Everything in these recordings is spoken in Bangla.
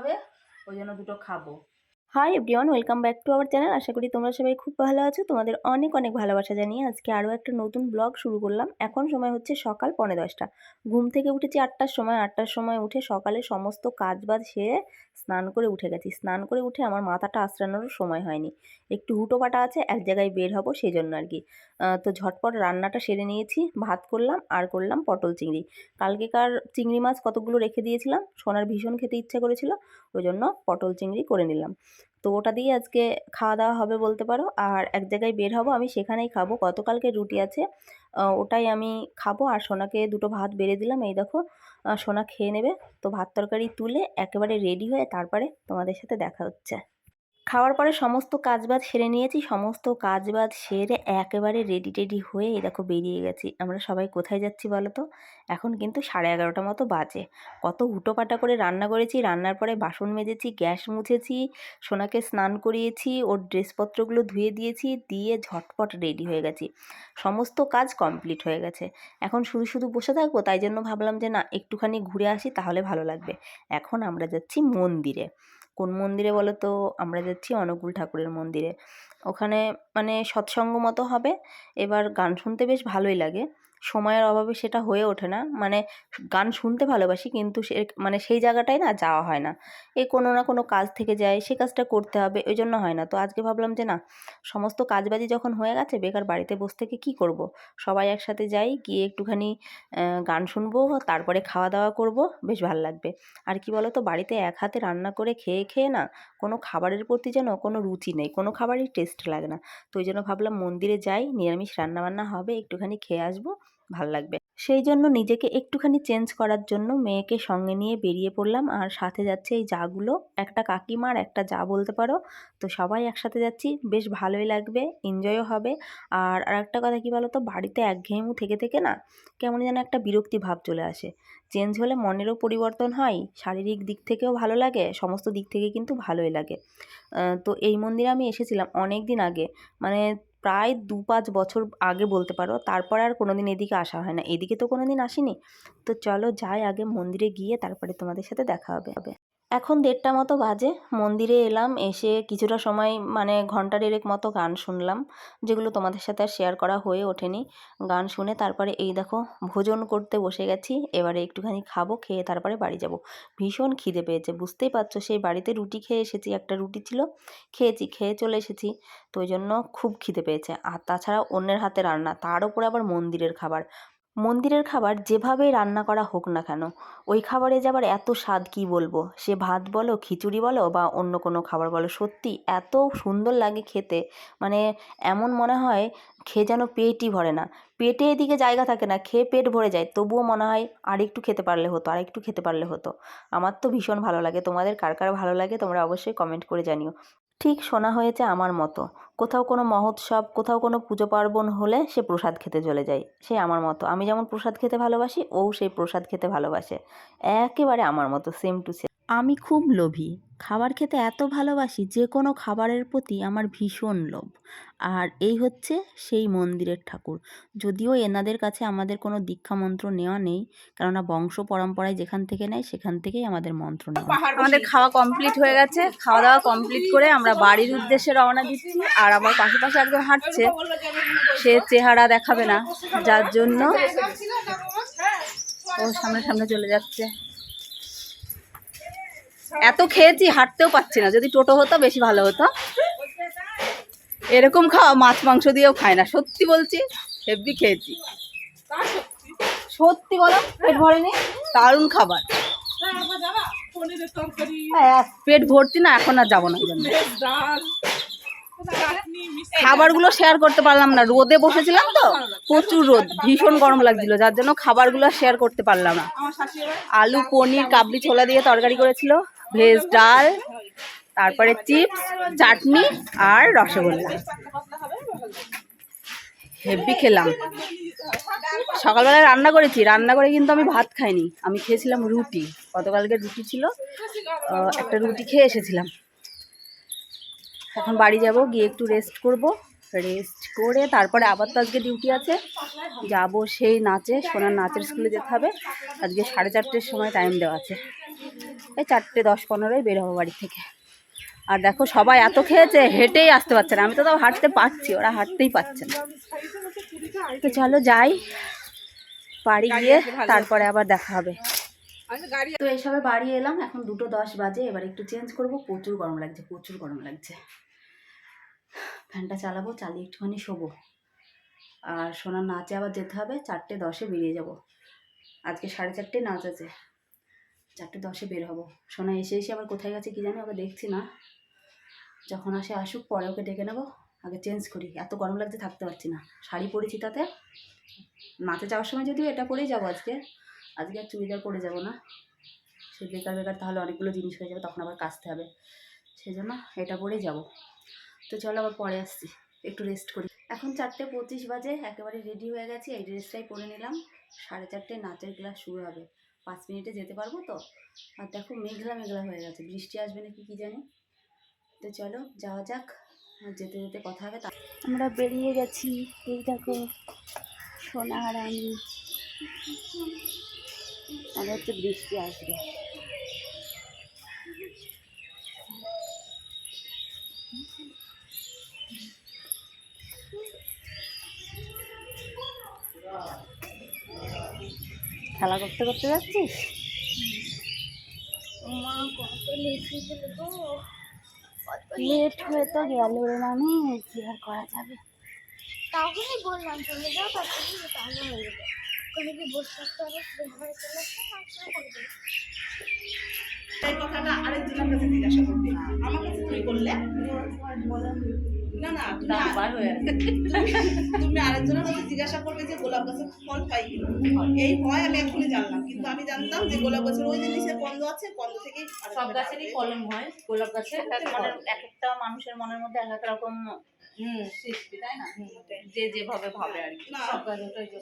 হবে ওই জন্য দুটো খাব। Hi everyone welcome back to our channel আশা করি তোমরা সবাই খুব ভালো আছো। তোমাদের অনেক অনেক ভালোবাসা জানিয়ে আজকে আরও একটা নতুন ব্লগ শুরু করলাম। এখন সময় হচ্ছে সকাল পৌনে দশটা। ঘুম থেকে উঠেছি আটটার সময়। আটটার সময় উঠে সকালে সমস্ত কাজ বাজ সেরে স্নান করে উঠে গেছি। স্নান করে উঠে আমার মাথাটা আশ্রানোরও সময় হয়নি। একটু হুটো পাটা আছে, এক জায়গায় বের হব সেই জন্য আর কি। তো ঝটপট রান্নাটা সেরে নিয়েছি। ভাত করলাম, আর করলাম পটল চিংড়ি। কালকেকার চিংড়ি মাছ কতগুলো রেখে দিয়েছিলাম? সোনার ভীষণ খেতে ইচ্ছা করেছিল, ওই জন্য পটল চিংড়ি করে নিলাম। তো ওটা দিয়ে আজকে খাওয়া দাওয়া হবে বলতে পারো। আর এক জায়গায় বের হব, আমি সেখানেই খাব। গতকালকে রুটি আছে ওটাই আমি খাব। আর সোনাকে দুটো ভাত বেড়ে দিলাম। এই দেখো সোনা খেয়ে নেবে। তো ভাত তরকারি তুলে একেবারে রেডি হয়ে তারপরে তোমাদের সাথে দেখা হচ্ছে। খাওয়ার পরে সমস্ত কাজবাজ সেরে নিয়েছি, সমস্ত কাজবাজ সেরে একেবারে রেডি টেডি হয়ে এই দেখো বেরিয়ে গেছি। আমরা সবাই কোথায় যাচ্ছি বলো তো? এখন কিন্তু সাড়ে এগারোটা মতো বাজে। কত হুটোপাটা করে রান্না করেছি, রান্নার পরে বাসন মেজেছি, গ্যাস মুছেছি, সোনাকে স্নান করিয়েছি, ওর ড্রেসপত্রগুলো ধুয়ে দিয়েছি, দিয়ে ঝটপট রেডি হয়ে গেছি। সমস্ত কাজ কমপ্লিট হয়ে গেছে। এখন শুধু শুধু বসে থাকব, তাই জন্য ভাবলাম যে না, একটুখানি ঘুরে আসি, তাহলে ভালো লাগবে। এখন আমরা যাচ্ছি মন্দিরে। কোন মন্দিরে বলো তো আমরা যাচ্ছি অনুকূল ঠাকুরের মন্দিরে। ওখানে মানে সৎসঙ্গ মতো হবে। এবার গান শুনতে বেশ ভালোই লাগে। সময়ের অভাবে সেটা হয়ে ওঠে না। মানে গান শুনতে ভালোবাসি কিন্তু সে মানে সেই জায়গাটায় না যাওয়া হয় না। এই কোনো না কোনো কাজ থেকে যায়, সে কাজটা করতে হবে ওই জন্য হয় না। তো আজকে ভাবলাম যে না, সমস্ত কাজবাজি যখন হয়ে গেছে, বেকার বাড়িতে বসে থেকে কী করব? সবাই একসাথে যাই, গিয়ে একটুখানি গান শুনব, তারপরে খাওয়া দাওয়া করব, বেশ ভালো লাগবে। আর কি বলো তো বাড়িতে এক হাতে রান্না করে খেয়ে খেয়ে না কোনো খাবারের প্রতি যেন কোনো রুচি নেই, কোনো খাবারই টেস্ট লাগে না। তো ওই জন্য ভাবলাম মন্দিরে যাই, নিরামিষ রান্নাবান্না হবে, একটুখানি খেয়ে আসব ভালো লাগবে। সেই জন্য নিজেকে একটুখানি চেঞ্জ করার জন্য মেয়েকে সঙ্গে নিয়ে বেরিয়ে পড়লাম আর সাথে যাচ্ছে এই জাগুলো একটা কাকিমার একটা যা বলতে পারো। তো সবাই একসাথে যাচ্ছি। বেশ ভালোই লাগবে এনজয়ও হবে। আর আর একটা কথা কি বলো তো বাড়িতে একঘেয়েমু থেকে থেকে না কেমন যেন একটা বিরক্তি ভাব চলে আসে। চেঞ্জ হলে মনেরও পরিবর্তন হয়, শারীরিক দিক থেকেও ভালো লাগে, সমস্ত দিক থেকে কিন্তু ভালোই লাগে। তো এই মন্দিরে আমি এসেছিলাম অনেক দিন আগে। মানে প্রায় দু পাঁচ বছর আগে বলতে পারো, তারপরে আর কোনোদিন এদিকে আসা হয় না। এদিকে তো কোনো দিন আসিনি। তো চলো যাই আগে মন্দিরে গিয়ে তারপরে তোমাদের সাথে দেখা হবে হবে। এখন দেড়টা মতো বাজে। মন্দিরে এলাম, এসে কিছুটা সময় মানে ঘণ্টা দেড়েক মতো গান শুনলাম, যেগুলো তোমাদের সাথে আর শেয়ার করা হয়ে ওঠেনি। গান শুনে তারপরে এই দেখো, ভোজন করতে বসে গেছি, এবারে একটুখানি খাব, খেয়ে তারপরে বাড়ি যাব। ভীষণ খিদে পেয়েছে, বুঝতেই পারছ, সেই বাড়িতে রুটি খেয়ে এসেছি, একটা রুটি ছিল, খেয়েছি, খেয়ে চলে এসেছি, তো ওই জন্য খুব খিদে পেয়েছে। আর তাছাড়া অন্যের হাতে রান্না, তার উপরে আবার মন্দিরের খাবার। মন্দিরের খাবার যেভাবেই রান্না করা হোক না কেন, ওই খাবারে যে আবার এত স্বাদ কী বলব? সে ভাত বলো, খিচুড়ি বলো বা অন্য কোনো খাবার বলো, সত্যি এত সুন্দর লাগে খেতে। মানে এমন মনে হয় খেয়ে যেন পেটই ভরে না। পেটে এদিকে জায়গা থাকে না, খেয়ে পেট ভরে যায়। তবুও মনে হয় আর একটু খেতে পারলে হতো আর একটু খেতে পারলে হতো। আমার তো ভীষণ ভালো লাগে। তোমাদের কার কার ভালো লাগে তোমরা অবশ্যই কমেন্ট করে জানিও। ঠিক শোনা হয়েছে আমার মতো। কোথাও কোনো মহোৎসব, কোথাও কোনো পুজো পার্বণ হলে সে প্রসাদ খেতে চলে যায়। সে আমার মতো। আমি যেমন প্রসাদ খেতে ভালোবাসি, ও সেই প্রসাদ খেতে ভালোবাসে। একেবারে আমার মতো সেম টু সেম আমি খুব লোভী। খাবার খেতে এত ভালোবাসি যে কোনো খাবারের প্রতি আমার ভীষণ লোভ। আর এই হচ্ছে সেই মন্দিরের ঠাকুর। যদিও এনাদের কাছে আমাদের কোনো দীক্ষা মন্ত্র নেওয়া নেই, কেননা বংশ পরম্পরায় যেখান থেকে নেয় সেখান থেকেই আমাদের মন্ত্র নেওয়া আমাদের খাওয়া কমপ্লিট হয়ে গেছে খাওয়া দাওয়া কমপ্লিট করে আমরা বাড়ির উদ্দেশ্যে রওনা দিচ্ছি। আর আমার পাশে একজন হাঁটছে, সে চেহারা দেখাবে না, যার জন্য ও সামনে সামনে চলে যাচ্ছে। এত খেয়েছি, হাঁটতেও পাচ্ছি না। যদি টোটো হতো, বেশি ভালো হতো। এরকম খাওয়া, মাছ, মাংস দিয়েও খায় না। সত্যি বলছি হেভি খেয়েছি। সত্যি বলো, পেট ভরেনি? দারুণ খাবার। পেট ভর্তি না, এখন আর যাব না। খাবারগুলো শেয়ার করতে পারলাম না। রোদে বসেছিলাম তো, প্রচুর রোদ, ভীষণ গরম লাগছিল, যার জন্য খাবারগুলো শেয়ার করতে পারলাম না। আলু, পনির, কাবলি, ছোলা দিয়ে তরকারি করেছিল। ভেজ ডাল, তারপরে চিপস, চাটনি আর রসগোল্লা। হেভি খেলাম। সকালবেলায় রান্না করেছি, রান্না করে কিন্তু আমি ভাত খাইনি। আমি খেয়েছিলাম রুটি। গতকালকে রুটি ছিল একটা রুটি খেয়ে এসেছিলাম। এখন বাড়ি যাব, গিয়ে একটু রেস্ট করব। রেস্ট করে তারপরে আবার তো আজকে ডিউটি আছে। যাব সেই নাচে, সোনার নাচের স্কুলে যেতে হবে। আজকে সাড়ে চারটের সময় টাইম দেওয়া আছে। এই চারটে দশ পনেরোই বের হব বাড়ি থেকে। আর দেখো সবাই এত খেয়েছে হেঁটেই আসতে পারছে না। আমি তো তাও হাঁটতে পারছি ওরা হাঁটতেই পারছে না। তো চলো যাই বাড়ি গিয়ে তারপরে আবার দেখা হবে। তো এইসবে বাড়ি এলাম এখন দুটো দশ বাজে এবার একটু চেঞ্জ করব। প্রচুর গরম লাগছে প্রচুর গরম লাগছে। ফ্যানটা চালাবো চালিয়ে একটুখানি শোবো। আর সোনার নাচে আবার যেতে হবে চারটে দশে বেরিয়ে যাব। আজকে সাড়ে চারটে নাচ আছে। চারটে দশে বের হব। সোনা এসে এসে আবার কোথায় গেছে কি জানি ওকে দেখছি না। যখন আসে আসুক, পরে ওকে ডেকে নেব। আগে চেঞ্জ করি। এত গরম লাগছে থাকতে পারছি না। শাড়ি পরেছি তাতে। নাচে যাওয়ার সময় যদিও এটা পরেই যাব আজকে। আজকে আর চুড়িদার পরে যাব না। সে বেকার বেকার তাহলে অনেকগুলো জিনিস হয়ে যাবে, তখন আবার কাচতে হবে। সেই জন্য এটা পরেই যাব। তো চলো আবার পরে আসছি। একটু রেস্ট করি। এখন চারটে পঁচিশ বাজে, একেবারে রেডি হয়ে গেছি। এই ড্রেসটাই পরে নিলাম। সাড়ে চারটে নাচের ক্লাস শুরু হবে। পাঁচ মিনিটে যেতে পারব তো? আর দেখো মেঘলা মেঘলা হয়ে গেছে। বৃষ্টি আসবে নাকি কী জানি? তো চলো, যাওয়া যাক। আর যেতে যেতে কথা হবে তা আমরা বেরিয়ে গেছি। এই দেখো সোনা আর আমি। আমার হচ্ছে বৃষ্টি আসবে। খেলা করতে করতে যাচ্ছিস? লেট হয়ে তো গেল। রে মানে কি আর করা যাবে? তাহলে বললাম চলে যাও তারপরে তাহলে হয়ে যাবে। ওখানে কি বসে থাকতে হবে ঘরে চলে আসতে নাচটা করে দেবে এই কথাটা আরেকজনের কাছে জিজ্ঞাসা করবে। করলে না না তুমি আরেকজনের জিজ্ঞাসা করবে যে গোলাপ গাছের ফল পাই এই হয় আমি এখনই জানলাম কিন্তু আমি জানতাম যে গোলাপ গাছের ওই যে নিচে কন্দ আছে থেকেই সব গাছেরই কলম হয় গোলাপ গাছে এক এক একটা মানুষের মনের মধ্যে এক এক রকম যে যেভাবে ভাবে আর কি।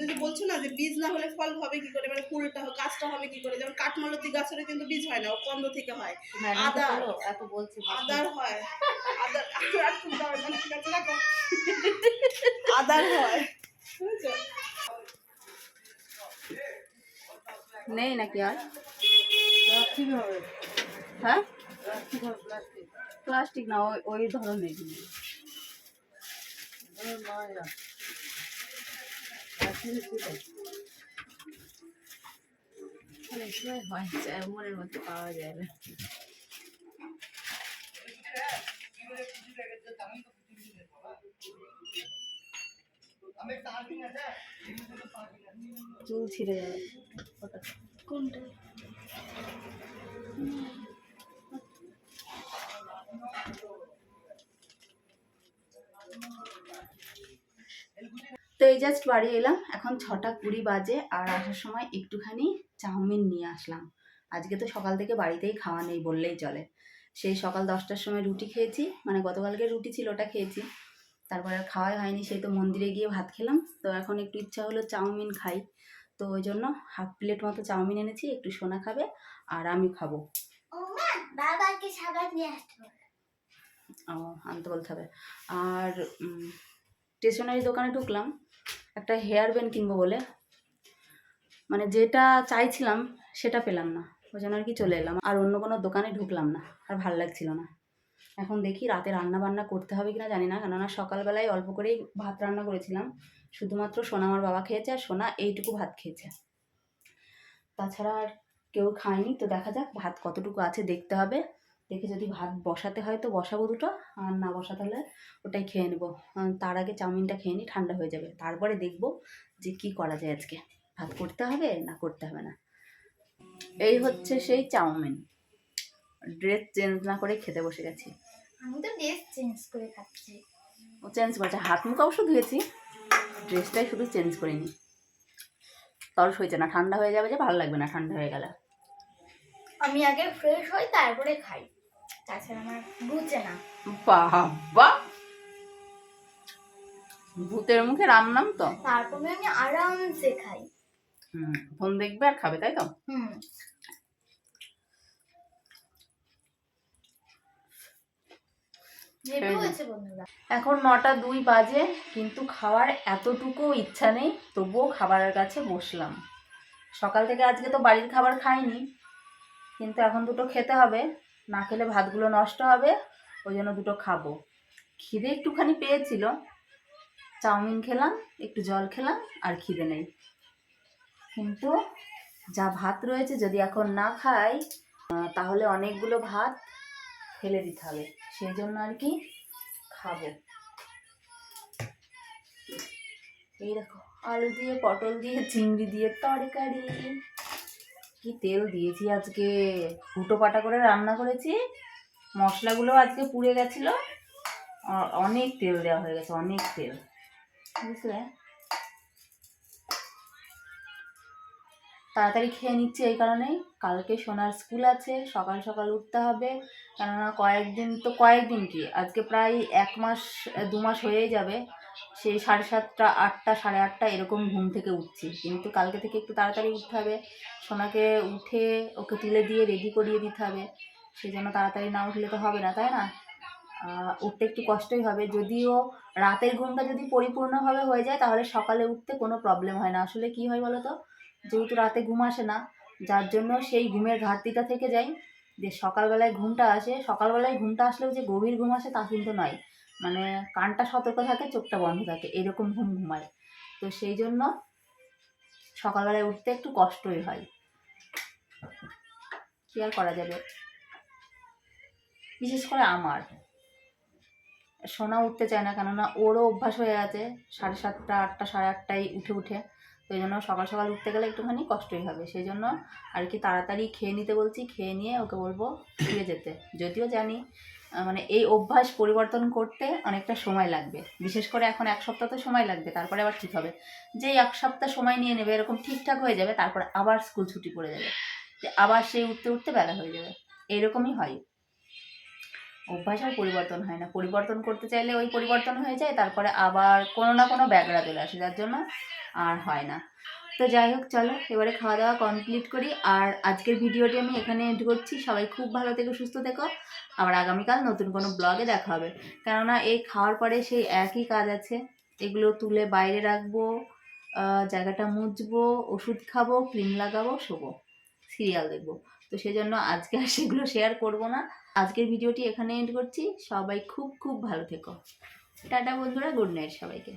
যদি বলছো না যে বীজ না হলে ফল হবে কি করে? মানে ফুলটা গাছটা হবে কি করে? যেমন কাঠমালতি গাছেরও কিন্তু বীজ হয় না ও কন্দ থেকে হয়। আদা। এত বলছি বলছি। আদার হয়। আদার হয়। নেই নাকি আর? হ্যাঁ? প্লাস্টিক না ওই ওই ধরনের সময় হয় মনের মধ্যে পাওয়া যায় না। চুল ছিঁড়ে যাবে। কোনটা? তো এই জাস্ট বাড়ি এলাম এখন ছটা কুড়ি বাজে আর আসার সময় একটুখানি চাউমিন নিয়ে আসলাম। আজকে তো সকাল থেকে বাড়িতেই খাওয়া নেই বললেই চলে। সেই সকাল দশটার সময় রুটি খেয়েছি মানে গতকালকে রুটি ছিল ওটা খেয়েছি। তারপরে আর খাওয়াই হয়নি সেই তো মন্দিরে গিয়ে ভাত খেলাম। তো এখন একটু ইচ্ছা হলো চাউমিন খাই। তো ওই জন্য হাফ প্লেট মতো চাউমিন এনেছি একটু সোনা খাবে আর আমি খাব। ও বাবাকে সাবান নিয়ে আসতে ও আনতে বলতে হবে। আর স্টেশনারি দোকানে ঢুকলাম একটা হেয়ার ব্যান্ড কিনবো বলে। মানে যেটা চাইছিলাম সেটা পেলাম না। ওই জন্য আর কি চলে এলাম। আর অন্য কোনো দোকানে ঢুকলাম না আর ভালো লাগছিল না। এখন দেখি রাতে রান্না বান্না করতে হবে কিনা, জানি না। কেননা সকালবেলায় অল্প করেই ভাত রান্না করেছিলাম। শুধুমাত্র সোনা আমার বাবা খেয়েছে আর সোনা এইটুকু ভাত খেয়েছে। তাছাড়া আর কেউ খায়নি, তো দেখা যাক ভাত কতটুকু আছে, দেখতে হবে। দেখে যদি ভাত বসাতে হয় তো বসাবো দুটো, আর না বসাতে হলে ওটাই খেয়ে নেব। তার আগে চাউমিনটা খেয়ে নিই ঠান্ডা হয়ে যাবে। তারপরে দেখব যে কি করা যায় আজকে। ভাত করতে হবে না করতে হবে না। এই হচ্ছে সেই চাউমিন। ড্রেস চেঞ্জ না করে খেতে বসে গেছি। আমি তো ড্রেস চেঞ্জ করে খাচ্ছি। ও চেঞ্জ করেছে হাত মুখ অবশ্য ধুয়েছি। ড্রেসটাই শুধু চেঞ্জ করিনি। তরস হয়েছে না ঠান্ডা হয়ে যাবে যে ভালো লাগবে না ঠান্ডা হয়ে গেলে। আমি আগে ফ্রেশ হই তারপরে খাই। তাছাড়া আমার বুঝে না। বাবা! ভূতের মুখে রাম নাম তো? তারপরে আমি আরামসে খাই। হুম ফোন দেখবে আর খাবে তাই তো? হুম। এখন নটা দুই বাজে কিন্তু খাওয়ার এতটুকু ইচ্ছা নেই তবুও খাবারের কাছে বসলাম। সকাল থেকে আজকে তো বাড়ির খাবার খাইনি কিন্তু এখন দুটো খেতে হবে না খেলে ভাতগুলো নষ্ট হবে ওই জন্য দুটো খাব। খিদে একটুখানি পেয়েছিল চাউমিন খেলাম একটু জল খেলাম আর খিদে নেই। কিন্তু যা ভাত রয়েছে যদি এখন না খাই তাহলে অনেকগুলো ভাত ফেলে দিতে হবে। সেই জন্য আর কি খাব। এই দেখো, আলু দিয়ে, পটল দিয়ে, চিংড়ি দিয়ে, তরকারি। কি তেল দিয়েছি আজকে? ফুটো পাটা করে রান্না করেছি। মশলাগুলো আজকে পুড়ে গেছিল। অনেক তেল দেওয়া হয়ে গেছে, অনেক তেল। বুঝলে? তাড়াতাড়ি খেয়ে নিচ্ছি এই কারণেই। কালকে সোনার স্কুল আছে, সকাল সকাল উঠতে হবে। কেননা কয়েকদিন তো কয়েকদিন কি, আজকে প্রায় এক মাস, দু মাস হয়েই যাবে। সেই সাড়ে সাতটা, আটটা, সাড়ে আটটা এরকম ঘুম থেকে উঠছি। কিন্তু কালকে থেকে একটু তাড়াতাড়ি উঠতে হবে। সোনাকে উঠে ওকে তুলে দিয়ে রেডি করিয়ে দিতে হবে। সেই জন্য তাড়াতাড়ি না উঠলে তো হবে না, তাই না? উঠতে একটু কষ্টই হবে। যদিও রাতের ঘুমটা যদি পরিপূর্ণভাবে হয়ে যায়, তাহলে সকালে উঠতে কোনো প্রবলেম হয় না। আসলে কি হয় বলো তো? যেহেতু রাতে ঘুম আসে না, যার জন্য সেই ঘুমের ঘাটতিটা থেকে যায়। যে সকালবেলায় ঘুমটা আসে, সকালবেলায় ঘুমটা আসলেও যে গভীর ঘুম আসে তা কিন্তু নয়। মানে কানটা সতর্ক থাকে, চোখটা বন্ধ থাকে, এরকম ঘুম ঘুমায়। তো সেই জন্য সকালবেলায় উঠতে একটু কষ্টই হয়। কি আর করা যাবে? বিশেষ করে আমার। সোনা উঠতে চায় না, কেননা ওরও অভ্যাস হয়ে আছে সাড়ে সাতটা, আটটা, সাড়ে আটটায় উঠে উঠে। এই জন্য সকাল সকাল উঠতে গেলে একটুখানি কষ্টই হবে। সেই জন্য আর কি তাড়াতাড়ি খেয়ে নিতে বলছি, খেয়ে নিয়ে ওকে বলব শুয়ে যেতে। যদিও জানি মানে এই অভ্যাস পরিবর্তন করতে অনেকটা সময় লাগবে। বিশেষ করে এখন এক সপ্তাহ তো সময় লাগবে, তারপরে আবার ঠিক হবে। যে এক সপ্তাহ সময় নিয়ে নেবে, এরকম ঠিকঠাক হয়ে যাবে, তারপরে আবার স্কুল ছুটি পড়ে যাবে। যে আবার সেই উঠতে উঠতে বেলা হয়ে যাবে। এরকমই হয়। অভ্যাস আর পরিবর্তন হয় না। পরিবর্তন করতে চাইলে ওই পরিবর্তন হয়ে যায়, তারপরে আবার কোনো না কোনো ব্যাগরা চলে আসে, যার জন্য আর হয় না। তো যাই হোক, চলো, এবারে খাওয়া দাওয়া কমপ্লিট করি। আর আজকের ভিডিওটি আমি এখানে এন্ড করছি। সবাই খুব ভালো থেকো, সুস্থ থেকো। আবার আগামীকাল নতুন কোনো ব্লগে দেখা হবে। কেননা এই খাওয়ার পরে সেই একই কাজ আছে। এগুলো তুলে বাইরে রাখব জায়গাটা মুছবো, ওষুধ খাব ক্রিম লাগাবো, শোবো সিরিয়াল দেখব। তো সেই জন্য আজকে আর সেগুলো শেয়ার করব না। আজকের ভিডিওটি এখানে এন্ড করছি। সবাই খুব খুব ভালো থেকো। টাটা বন্ধুরা গুড নাইট সবাইকে।